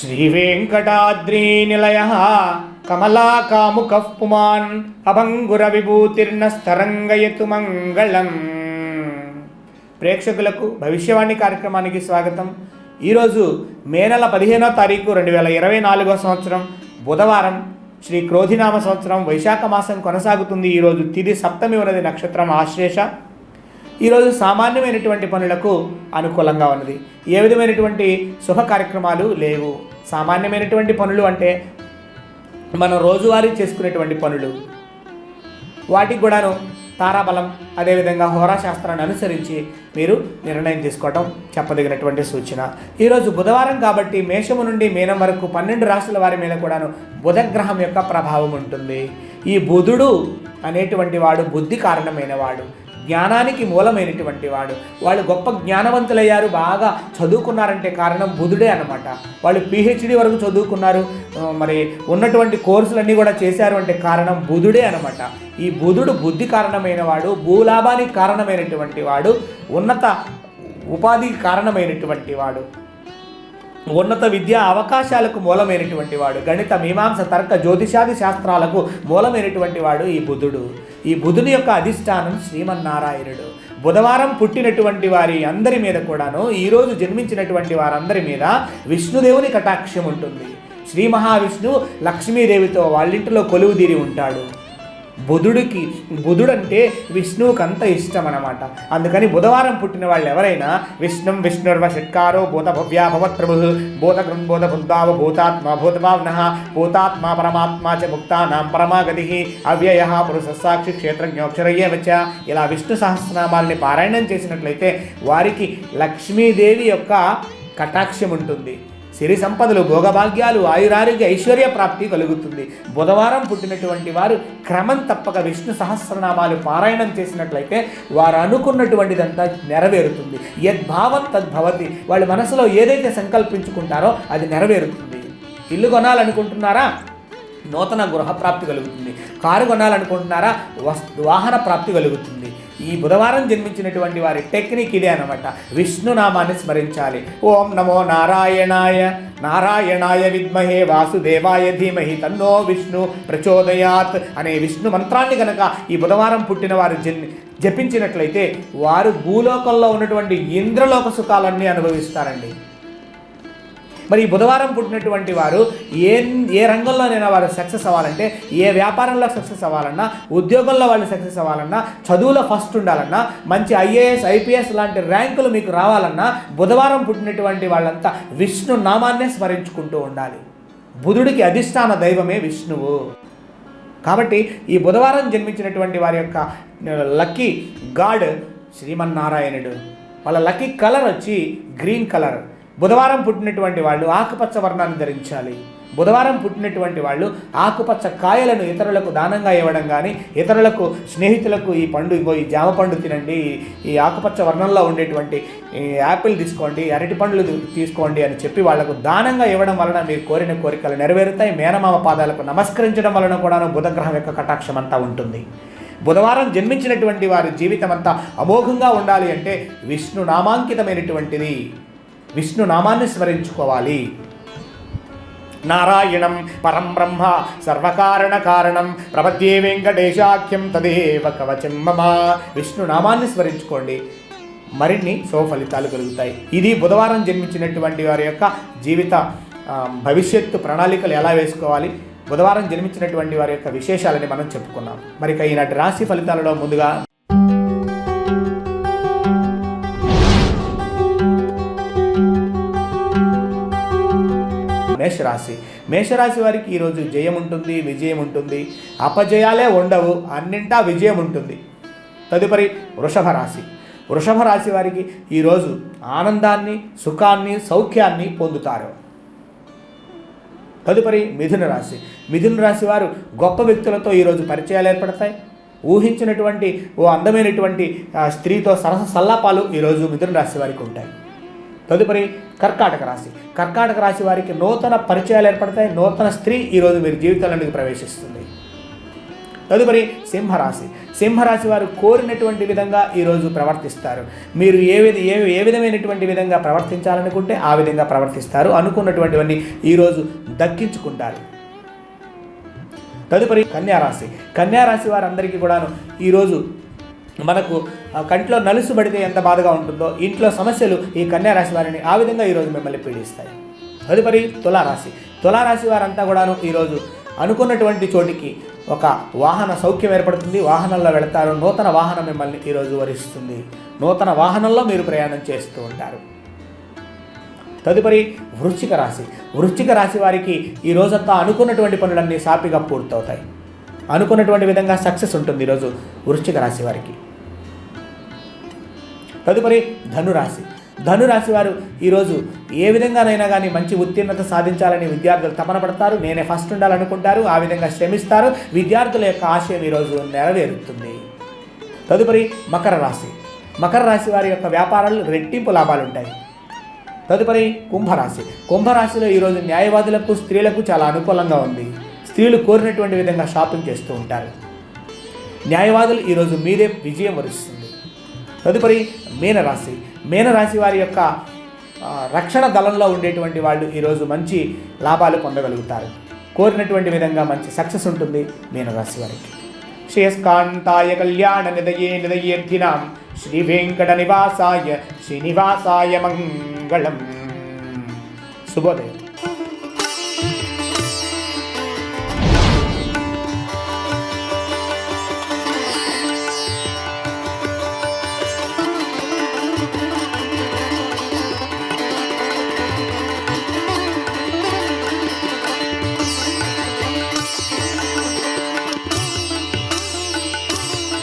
శ్రీవేంకటాద్రీనిలయ కమలాకాముక పుమాన్ అభంగుర విభూతిర్న స్తరంగయతు మంగళం. ప్రేక్షకులకు భవిష్యవాణి కార్యక్రమానికి స్వాగతం. ఈరోజు మే నెల పదిహేనో తారీఖు రెండు వేల ఇరవై నాలుగో సంవత్సరం బుధవారం శ్రీ క్రోధినామ సంవత్సరం వైశాఖ మాసం కొనసాగుతుంది. ఈరోజు తిది సప్తమి ఉన్నది నక్షత్రం ఆశ్లేష ఈరోజు సామాన్యమైనటువంటి పనులకు అనుకూలంగా ఉన్నది. ఏ విధమైనటువంటి శుభ కార్యక్రమాలు లేవు. సామాన్యమైనటువంటి పనులు అంటే మనం రోజువారీ చేసుకునేటువంటి పనులు. వాటికి కూడాను తారాబలం అదేవిధంగా హోరాశాస్త్రాన్ని అనుసరించి మీరు నిర్ణయం తీసుకోవటం చెప్పదగినటువంటి సూచన. ఈరోజు బుధవారం కాబట్టి మేషము నుండి మీనం వరకు పన్నెండు రాశుల వారి మీద కూడాను బుధగ్రహం యొక్క ప్రభావం ఉంటుంది. ఈ బుధుడు అనేటువంటి వాడు బుద్ధి కారణమైన వాడు. జ్ఞానానికి మూలమైనటువంటి వాడు. వాళ్ళు గొప్ప జ్ఞానవంతులయ్యారు బాగా చదువుకున్నారంటే కారణం బుధుడే అనమాట వాళ్ళు పిహెచ్డి వరకు చదువుకున్నారు మరి ఉన్నటువంటి కోర్సులన్నీ కూడా చేశారు అంటే కారణం బుధుడే అనమాట ఈ బుధుడు బుద్ధి కారణమైన వాడు భూలాభానికి కారణమైనటువంటి వాడు ఉన్నత ఉపాధికి కారణమైనటువంటి వాడు. ఉన్నత విద్య అవకాశాలకు మూలమైనటువంటి వాడు. గణిత మీమాంస తర్క జ్యోతిషాది శాస్త్రాలకు మూలమైనటువంటి వాడు ఈ బుధుడు. ఈ బుధుని యొక్క అధిష్టానం శ్రీమన్నారాయణుడు. బుధవారం పుట్టినటువంటి వారి అందరి మీద కూడాను ఈరోజు జన్మించినటువంటి వారందరి మీద విష్ణుదేవుని కటాక్షం ఉంటుంది. శ్రీ మహావిష్ణువు లక్ష్మీదేవితో వాళ్ళింటిలో కొలువుదీరి ఉంటాడు. బుధుడికి బుధుడంటే విష్ణువుకి అంత ఇష్టం అనమాట అందుకని బుధవారం పుట్టిన వాళ్ళు ఎవరైనా విష్ణుం విష్ణుర్వ షట్కారో భూత భవ్యా భవత్ భూత గృంభూత బుద్ధావ భూతాత్మ భూతభావన భూతాత్మ పరమాత్మ చ ముక్తానాం పరమాగతి అవ్యయ పురుష సాక్షి క్షేత్రజ్ఞోక్షరయ్యే వచ్చ ఇలా విష్ణు సహస్రనామాల్ని పారాయణం చేసినట్లయితే వారికి లక్ష్మీదేవి యొక్క కటాక్షం ఉంటుంది సిరి సంపదలు భోగభాగ్యాలు ఆయురారోగ్య ఐశ్వర్య ప్రాప్తి కలుగుతుంది. బుధవారం పుట్టినటువంటి వారు క్రమం తప్పక విష్ణు సహస్రనామాలు పారాయణం చేసినట్లయితే వారు అనుకున్నటువంటిదంతా నెరవేరుతుంది. యద్భావం తద్భవతి వాళ్ళ మనసులో ఏదైతే సంకల్పించుకుంటారో అది నెరవేరుతుంది. ఇల్లు కొనాలనుకుంటున్నారా? నూతన గృహ ప్రాప్తి కలుగుతుంది. కారు కొనాలనుకుంటున్నారా? వస్ వాహన ప్రాప్తి కలుగుతుంది. ఈ బుధవారం జన్మించినటువంటి వారి టెక్నిక్ ఇదే అనమాట విష్ణునామాన్ని స్మరించాలి. ఓం నమో నారాయణాయ నారాయణాయ విద్మహే వాసుదేవాయ ధీమహి తన్నో విష్ణు ప్రచోదయాత్ అనే విష్ణు మంత్రాన్ని కనుక ఈ బుధవారం పుట్టిన వారు జన్ జపించినట్లయితే వారు భూలోకంలో ఉన్నటువంటి ఇంద్రలోక సుఖాలన్నీ అనుభవిస్తారండి. మరి ఈ బుధవారం పుట్టినటువంటి వారు ఏ ఏ రంగంలోనైనా వారు సక్సెస్ అవ్వాలంటే ఏ వ్యాపారంలో సక్సెస్ అవ్వాలన్నా ఉద్యోగంలో వాళ్ళు సక్సెస్ అవ్వాలన్నా చదువులో ఫస్ట్ ఉండాలన్నా మంచి ఐఏఎస్ ఐపీఎస్ లాంటి ర్యాంకులు మీకు రావాలన్నా బుధవారం పుట్టినటువంటి వాళ్ళంతా విష్ణు నామాన్నే స్మరించుకుంటూ ఉండాలి. బుధుడికి అధిష్టాన దైవమే విష్ణువు. కాబట్టి ఈ బుధవారం జన్మించినటువంటి వారి యొక్క లక్కీ గాడ్ శ్రీమన్నారాయణుడు. వాళ్ళ లక్కీ కలర్ వచ్చి గ్రీన్ కలర్. బుధవారం పుట్టినటువంటి వాళ్ళు ఆకుపచ్చ వర్ణాన్ని ధరించాలి. బుధవారం పుట్టినటువంటి వాళ్ళు ఆకుపచ్చ కాయలను ఇతరులకు దానంగా ఇవ్వడం కానీ ఇతరులకు స్నేహితులకు ఈ పండు ఇగో ఈ జామ పండు తినండి ఈ ఆకుపచ్చ వర్ణంలో ఉండేటువంటి యాపిల్ తీసుకోండి అరటి పండ్లు తీసుకోండి అని చెప్పి వాళ్ళకు దానంగా ఇవ్వడం వలన మీరు కోరిన కోరికలు నెరవేరుతాయి. మేనమామ పాదాలకు నమస్కరించడం వలన కూడాను బుధగ్రహం యొక్క కటాక్షం అంతా ఉంటుంది. బుధవారం జన్మించినటువంటి వారి జీవితం అంతా అమోఘంగా ఉండాలి అంటే విష్ణు నామాంకితమైనటువంటిది. విష్ణు నామాన్ని స్మరించుకోవాలి. నారాయణం పరం బ్రహ్మ సర్వకారణ కారణం ప్రపద్యే వెంకటేశాఖ్యం తదేవ కవచం మమ. విష్ణు నామాన్ని స్మరించుకోండి. మరిన్ని శుభ ఫలితాలు కలుగుతాయి. ఇది బుధవారం జన్మించినటువంటి వారి యొక్క జీవిత భవిష్యత్తు ప్రణాళికలు ఎలా వేసుకోవాలి బుధవారం జన్మించినటువంటి వారి యొక్క విశేషాలని మనం చెప్పుకున్నాం. మరి ఇక ఈనాటి రాశి ఫలితాలలో ముందుగా మేషరాశి. మేషరాశి వారికి ఈరోజు జయం ఉంటుంది విజయం ఉంటుంది. అపజయాలే ఉండవు అన్నింటా విజయం ఉంటుంది. తదుపరి వృషభ రాశి. వృషభ రాశి వారికి ఈరోజు ఆనందాన్ని సుఖాన్ని సౌఖ్యాన్ని పొందుతారు. తదుపరి మిథున రాశి. మిథున రాశి వారు గొప్ప వ్యక్తులతో ఈరోజు పరిచయాలు ఏర్పడతాయి. ఊహించినటువంటి ఓ అందమైనటువంటి స్త్రీతో సరస సల్లాపాలు ఈరోజు మిథున రాశి వారికి ఉంటాయి. తదుపరి కర్కాటక రాశి. కర్కాటక రాశి వారికి నూతన పరిచయాలు ఏర్పడతాయి. నూతన స్త్రీ ఈరోజు మీరు జీవితంలోనికి ప్రవేశిస్తుంది. తదుపరి సింహరాశి. సింహరాశి వారు కోరినటువంటి విధంగా ఈరోజు ప్రవర్తిస్తారు. మీరు ఏ విధ ఏ ఏ విధమైనటువంటి విధంగా ప్రవర్తించాలనుకుంటే ఆ విధంగా ప్రవర్తిస్తారు అనుకున్నటువంటివన్నీ ఈరోజు దక్కించుకుంటారు. తదుపరి కన్యారాశి. కన్యారాశి వారందరికీ కూడాను ఈరోజు మనకు కంట్లో నలుసు పడితే ఎంత బాధగా ఉంటుందో ఇంట్లో సమస్యలు ఈ కన్యారాశి వారిని ఆ విధంగా ఈరోజు మిమ్మల్ని పీడిస్తాయి. తదుపరి తులారాశి. తులారాశి వారంతా కూడాను ఈరోజు అనుకున్నటువంటి చోటికి ఒక వాహన సౌఖ్యం ఏర్పడుతుంది. వాహనంలో వెళతారు. నూతన వాహనం మిమ్మల్ని ఈరోజు వరిస్తుంది. నూతన వాహనంలో మీరు ప్రయాణం చేస్తూ ఉంటారు. తదుపరి వృశ్చిక రాశి. వృశ్చిక రాశి వారికి ఈ రోజంతా అనుకున్నటువంటి పనులన్నీ సాపిగా పూర్తవుతాయి. అనుకున్నటువంటి విధంగా సక్సెస్ ఉంటుంది ఈరోజు వృశ్చిక రాశి వారికి. తదుపరి ధనురాశి. ధనురాశి వారు ఈరోజు ఏ విధంగానైనా కానీ మంచి ఉత్తీర్ణత సాధించాలని విద్యార్థులు తపన పడతారు. నేనే ఫస్ట్ ఉండాలనుకుంటారు. ఆ విధంగా శ్రమిస్తారు. విద్యార్థుల యొక్క ఆశయం ఈరోజు నెరవేరుతుంది. తదుపరి మకర రాశి. మకర రాశి వారి యొక్క వ్యాపారాలు రెట్టింపు లాభాలు ఉంటాయి. తదుపరి కుంభరాశి. కుంభరాశిలో ఈరోజు న్యాయవాదులకు స్త్రీలకు చాలా అనుకూలంగా ఉంది. స్త్రీలు కోరినటువంటి విధంగా షాపింగ్ చేస్తూ ఉంటారు. న్యాయవాదులు ఈరోజు మీదే విజయం వరిస్తుంది. తదుపరి మీనరాశి. మీనరాశి వారి యొక్క రక్షణ దళంలో ఉండేటువంటి వాళ్ళు ఈరోజు మంచి లాభాలు పొందగలుగుతారు. కోరినటువంటి విధంగా మంచి సక్సెస్ ఉంటుంది మీనరాశి వారికి. శ్రేయస్కాంతాయ కళ్యాణ నిదయే నిదయేర్థినాం శ్రీ వెంకట నివాసాయ శ్రీనివాసాయ మంగళం. శుభోదయం.